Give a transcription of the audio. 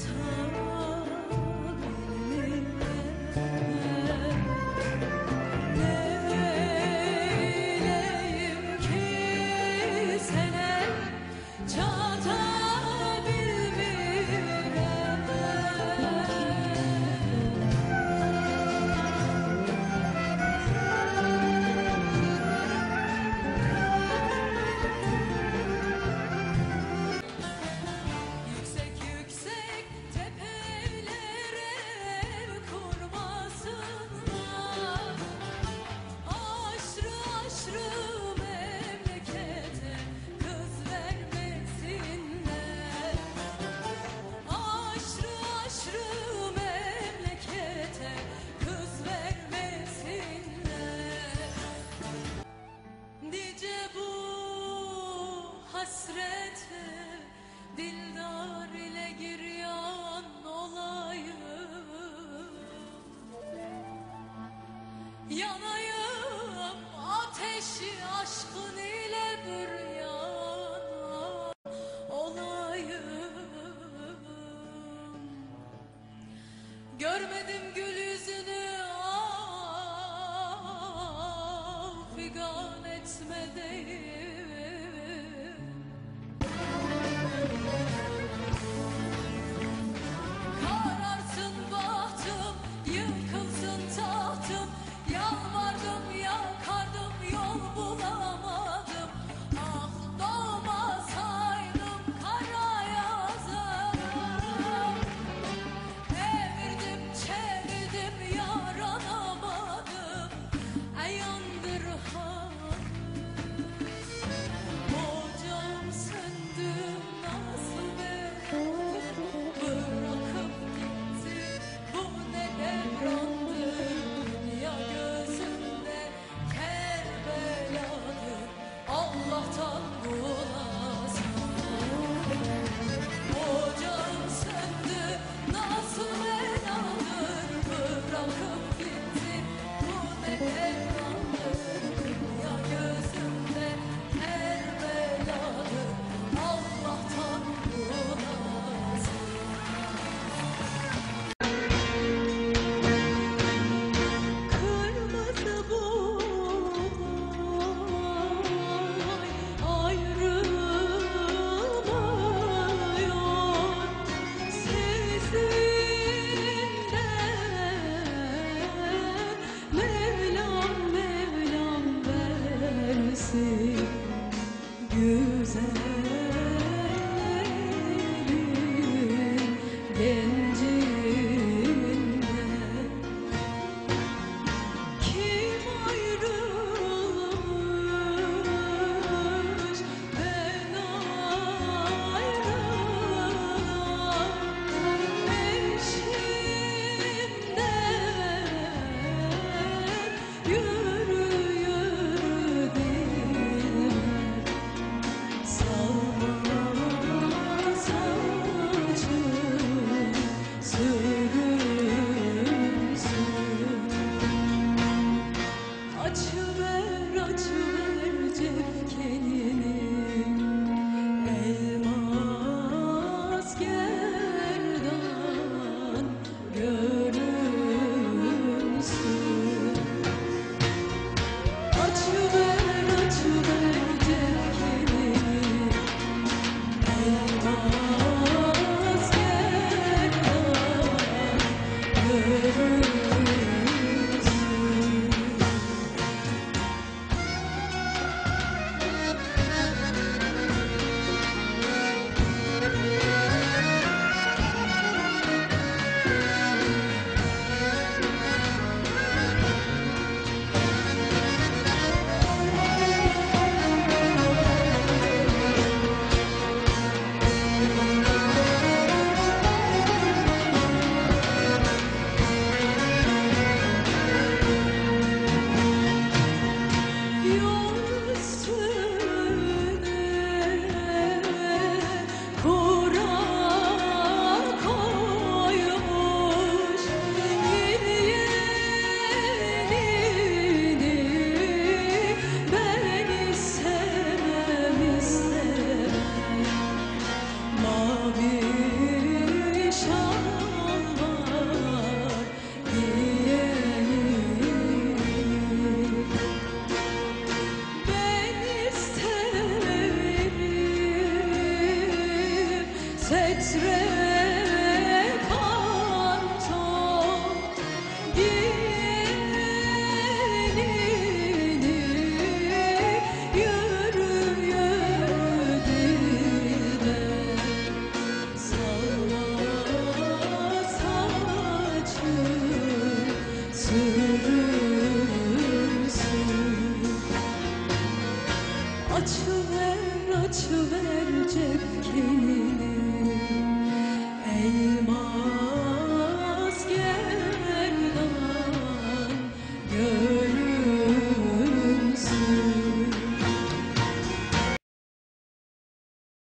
time. cennete Dildar ile giryan olayım. Yanayım ateşi aşkın ile büryan olayım. Görmedim river.